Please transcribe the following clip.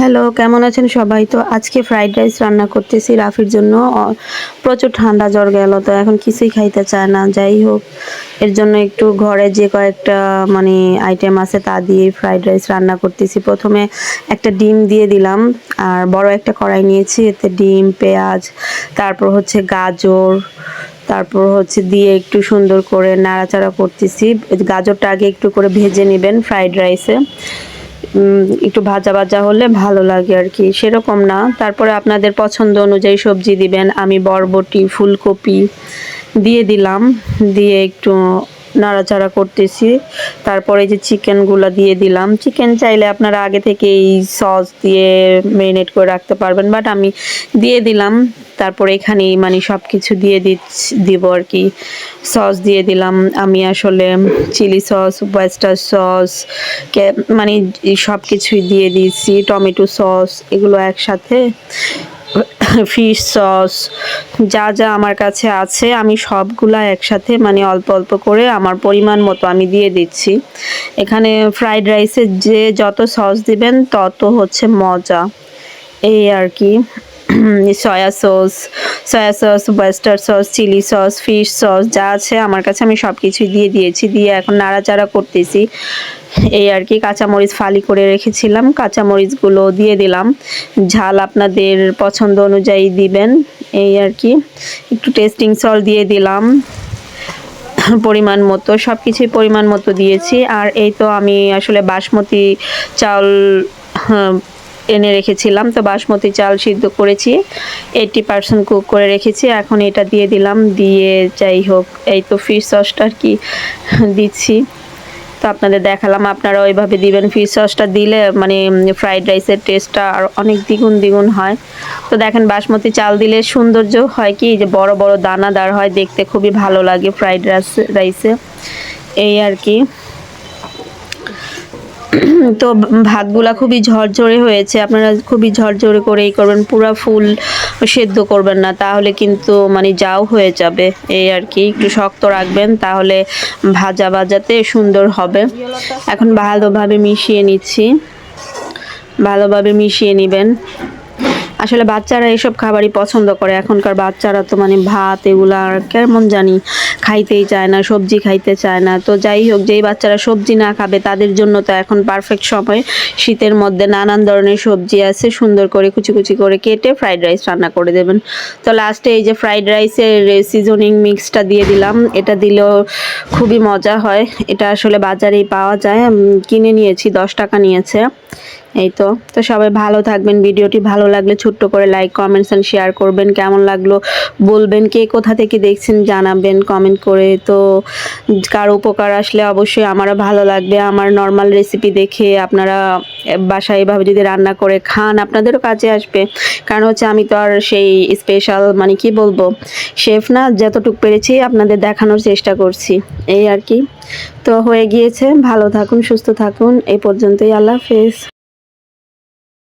Hello কেমন আছেন সবাই? তো আজকে ফ্রাইড রাইস রান্না করতেছি রাফির জন্য। প্রচুর ঠান্ডা জ্বর গেল, তো এখন কিছুই খাইতে চায় না। যাই হোক, এর জন্য একটু ঘরে যে কয়েকটা মানে আইটেম আছে তা দিয়ে ফ্রাইড রাইস রান্না করতেছি। প্রথমে একটা ডিম দিয়ে দিলাম, আর বড় একটা কড়াই নিয়েছি, এতে ডিম, পেঁয়াজ, তারপর হচ্ছে গাজর, তারপর হচ্ছে দিয়ে একটু সুন্দর করে নাড়াচাড়া করতেছি। গাজরটা আগে একটু করে ভেজে নেবেন ফ্রাইড রাইসে একটু ভাজা ভাজা হলে ভালো লাগে আর কি। সেরকম না। তারপরে আপনাদের পছন্দ অনুযায়ী সবজি দিবেন। আমি বরবটি, ফুলকপি দিয়ে দিলাম। দিয়ে একটু নাড়াচাড়া করতেছি। তারপরে যে চিকেনগুলো দিয়ে দিলাম। চিকেন চাইলে আপনারা আগে থেকেই সস দিয়ে মেরিনেট করে রাখতে পারবেন, বাট আমি দিয়ে দিলাম। তারপরে এখানেই মানে সব কিছু দিয়ে দিচ্ছি, দিব আর কি। সস দিয়ে দিলাম। আমি আসলে চিলি সস, ওয়েস্টার সস মানে সব কিছুই দিয়ে দিয়েছি। টমেটো সস, এগুলো একসাথে। ফিশ সস যা যা আমার কাছে আছে, আমি সবগুলা একসাথে মানে অল্প অল্প করে আমার পরিমাণ মতো আমি দিয়ে দিচ্ছি। এখানে ফ্রাইড রাইসে যে যত সস দিবেন, তত হচ্ছে মজা। এই আর কি। Soya sauce soya sauce oyster sauce chilli sauce fish sauce যা আছে আমার কাছে আমি সব কিছুই দিয়ে দিয়েছি দিয়ে এখন নাড়াচাড়া করতেছি। এই আর কি কাঁচামরিচ ফালি করে রেখেছিলাম কাঁচামরিচগুলো দিয়ে দিলাম। ঝাল আপনাদের পছন্দ অনুযায়ী দিবেন এই আর কি। একটু টেস্টিং সল দিয়ে দিলাম পরিমাণ মতো সব কিছুই পরিমাণ মতো দিয়েছি। আর এই তো আমি আসলে বাসমতি চাউল হ্যাঁ, এনে রেখেছিলাম। তো বাসমতি চাল সিদ্ধ করেছি এইটটি পার্সেন্ট কুক করে রেখেছি। এখন এটা দিয়ে দিলাম, দিয়ে যাই হোক, এই তো ফিশ সসটা আর কি দিচ্ছি। তো আপনাদের দেখালাম আপনারা ওইভাবে দিবেন। ফিশ সসটা দিলে মানে ফ্রাইড রাইসের টেস্টটা আর অনেক দ্বিগুণ দ্বিগুণ হয়। তো দেখেন, বাসমতি চাল দিলে সৌন্দর্য হয় কি যে বড় বড় দানাদার হয়, দেখতে খুবই ভালো লাগে ফ্রাইড রাইস রাইসে এই আর কি। তো ভাতগুলা খুবই ঝরঝরে হয়েছে। আপনারা খুবই ঝরঝরে করেই করবেন, পুরো ফুল সেদ্ধ করবেন না, তাহলে কিন্তু মানে যাও হয়ে যাবে। এই আর কি, একটু শক্ত রাখবেন, তাহলে ভাজা ভাজাতে সুন্দর হবে। এখন ভালোভাবে মিশিয়ে নিচ্ছি। ভালোভাবে মিশিয়ে নেবেন। আসলে বাচ্চারা এসব খাবারই পছন্দ করে। এখনকার বাচ্চারা তো মানে ভাত এগুলো আর কেমন জানি খাইতেই চায় না, সবজি খাইতে চায় না। তো যাই হোক, যেই বাচ্চারা সবজি না খাবে, তাদের জন্য তো এখন পারফেক্ট সময়। শীতের মধ্যে নানান ধরনের সবজি আছে, সুন্দর করে কুচি কুচি করে কেটে ফ্রাইড রাইস রান্না করে দেবেন। তো লাস্টে এই যে ফ্রাইড রাইসের সিজনিং মিক্সটা দিয়ে দিলাম। এটা দিলেও খুবই মজা হয়। এটা আসলে বাজারেই পাওয়া যায়। কিনে নিয়েছি, দশ টাকা নিয়েছে। এই তো। তো সবাই ভালো থাকবেন, ভিডিওটি ভালো লাগলে ছোট্ট করে লাইক কমেন্টস অ্যান্ড শেয়ার করবেন। কেমন লাগল বলবেন, কে কোথা থেকে দেখছেন জানাবেন কমেন্ট করে। তো কারও উপকার আসলে অবশ্যই আমারও ভালো লাগবে। আমার নর্মাল রেসিপি দেখে আপনারা বাসায় এভাবে যদি রান্না করে খান, আপনাদেরও কাজে আসবে। কারণ হচ্ছে আমি তো আর সেই স্পেশাল মানে কি বলব শেফ না, যতটুকু পেরেছি আপনাদের দেখানোর চেষ্টা করছি। এই আর কি। তো হয়ে গিয়েছে। ভালো থাকুন, সুস্থ থাকুন। এই পর্যন্তই। আল্লাহ হাফেজ।